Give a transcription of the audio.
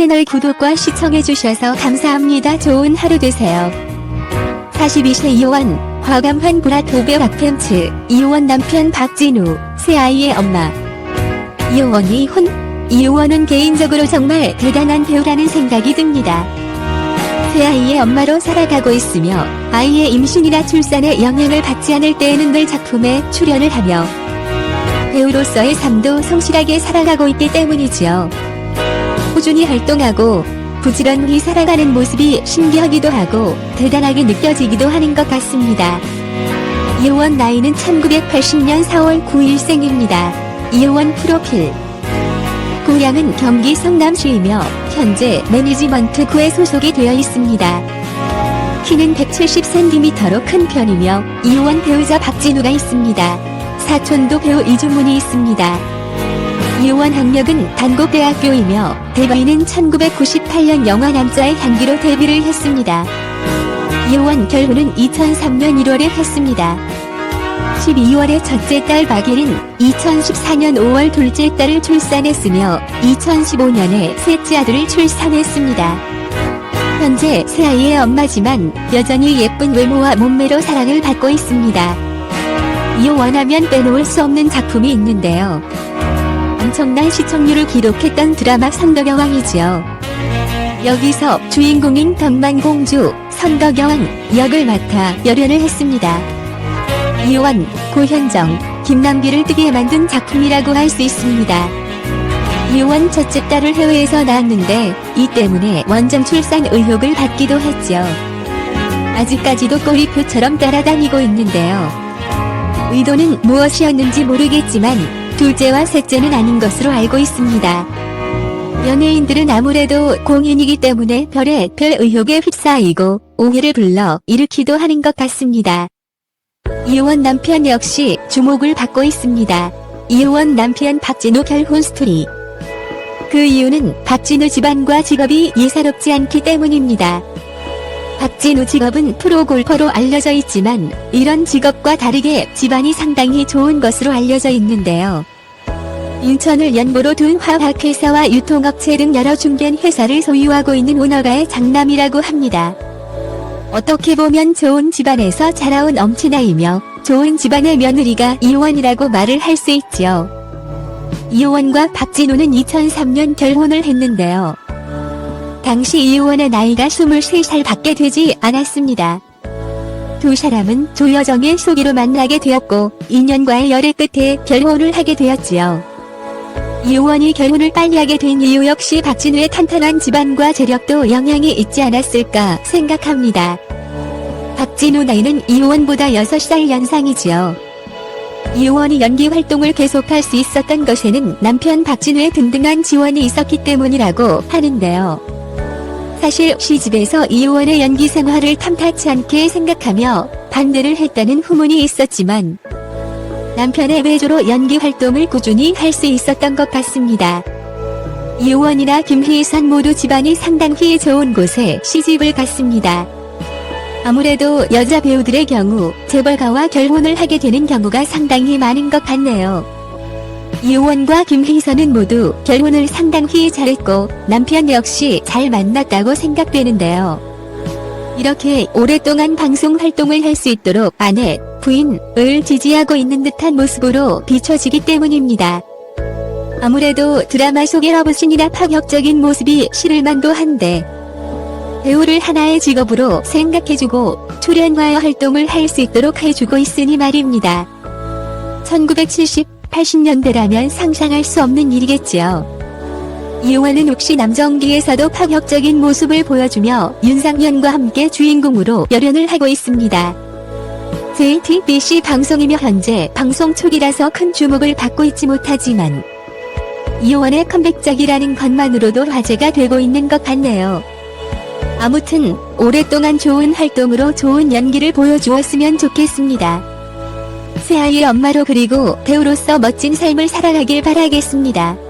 채널 구독과 시청해주셔서 감사합니다. 좋은 하루 되세요. 42세 이호원, 화감환 브랏 도배 박템츠, 이호원 남편 박진우, 새 아이의 엄마. 이호원이 혼, 이호원은 개인적으로 정말 대단한 배우라는 생각이 듭니다. 새 아이의 엄마로 살아가고 있으며 아이의 임신이나 출산에 영향을 받지 않을 때에는 늘 작품에 출연을 하며 배우로서의 삶도 성실하게 살아가고 있기 때문이지요. 꾸준히 활동하고 부지런히 살아가는 모습이 신기하기도 하고 대단하게 느껴지기도 하는 것 같습니다. 이호원 나이는 1980년 4월 9일생입니다. 이호원 프로필 고향은 경기 성남시이며 현재 매니지먼트 구에 소속이 되어 있습니다. 키는 170cm로 큰 편이며 이호원 배우자 박진우가 있습니다. 사촌도 배우 이주문이 있습니다. 이호원 학력은 단국대학교이며 데뷔는 1998년 영화 남자의 향기로 데뷔를 했습니다. 이호원 결혼은 2003년 1월에 했습니다. 12월에 첫째 딸 박예린, 2014년 5월 둘째 딸을 출산했으며 2015년에 셋째 아들을 출산했습니다. 현재 새 아이의 엄마지만 여전히 예쁜 외모와 몸매로 사랑을 받고 있습니다. 이호원하면 빼놓을 수 없는 작품이 있는데요. 엄청난 시청률을 기록했던 드라마 선덕여왕이지요. 여기서 주인공인 덕만공주 선덕여왕 역을 맡아 열연을 했습니다. 이원, 고현정, 김남기를 뜨게 만든 작품이라고 할 수 있습니다. 이원 첫째 딸을 해외에서 낳았는데 이 때문에 원정 출산 의혹을 받기도 했죠. 아직까지도 꼬리표처럼 따라다니고 있는데요. 의도는 무엇이었는지 모르겠지만 둘째와 셋째는 아닌 것으로 알고 있습니다. 연예인들은 아무래도 공인이기 때문에 별의 별 의혹에 휩싸이고 오해를 불러 일으키도 하는 것 같습니다. 이호원 남편 역시 주목을 받고 있습니다. 이호원 남편 박진우 결혼 스토리. 그 이유는 박진우 집안과 직업이 예사롭지 않기 때문입니다. 박진우 직업은 프로골퍼로 알려져 있지만 이런 직업과 다르게 집안이 상당히 좋은 것으로 알려져 있는데요. 인천을 연보로 둔 화학회사와 유통업체 등 여러 중견 회사를 소유하고 있는 오너가의 장남이라고 합니다. 어떻게 보면 좋은 집안에서 자라온 엄친아이며 좋은 집안의 며느리가 이호원이라고 말을 할 수 있지요. 이호원과 박진우는 2003년 결혼을 했는데요. 당시 이호원의 나이가 23살 밖에 되지 않았습니다. 두 사람은 조여정의 소개로 만나게 되었고 2년과의 열애 끝에 결혼을 하게 되었지요. 이호원이 결혼을 빨리 하게 된 이유 역시 박진우의 탄탄한 집안과 재력도 영향이 있지 않았을까 생각합니다. 박진우 나이는 이호원보다 6살 연상이지요. 이호원이 연기 활동을 계속할 수 있었던 것에는 남편 박진우의 든든한 지원이 있었기 때문이라고 하는데요. 사실 시집에서 이호원의 연기 생활을 탐탁치 않게 생각하며 반대를 했다는 후문이 있었지만 남편의 외조로 연기 활동을 꾸준히 할 수 있었던 것 같습니다. 이호원이나 김희선 모두 집안이 상당히 좋은 곳에 시집을 갔습니다. 아무래도 여자 배우들의 경우 재벌가와 결혼을 하게 되는 경우가 상당히 많은 것 같네요. 이호원과 김희선은 모두 결혼을 상당히 잘했고 남편 역시 잘 만났다고 생각되는데요. 이렇게 오랫동안 방송 활동을 할 수 있도록 아내, 부인을 지지하고 있는 듯한 모습으로 비춰지기 때문입니다. 아무래도 드라마 속의 러브신이나 파격적인 모습이 싫을만도 한데 배우를 하나의 직업으로 생각해주고 출연과 활동을 할 수 있도록 해주고 있으니 말입니다. 1970, 80년대라면 상상할 수 없는 일이겠지요. 이용화는 혹시 남정기에서도 파격적인 모습을 보여주며 윤상현과 함께 주인공으로 열연을 하고 있습니다. JTBC 방송이며 현재 방송 초기라서 큰 주목을 받고 있지 못하지만 이용원의 컴백작이라는 것만으로도 화제가 되고 있는 것 같네요. 아무튼 오랫동안 좋은 활동으로 좋은 연기를 보여주었으면 좋겠습니다. 새아이의 엄마로 그리고 배우로서 멋진 삶을 살아가길 바라겠습니다.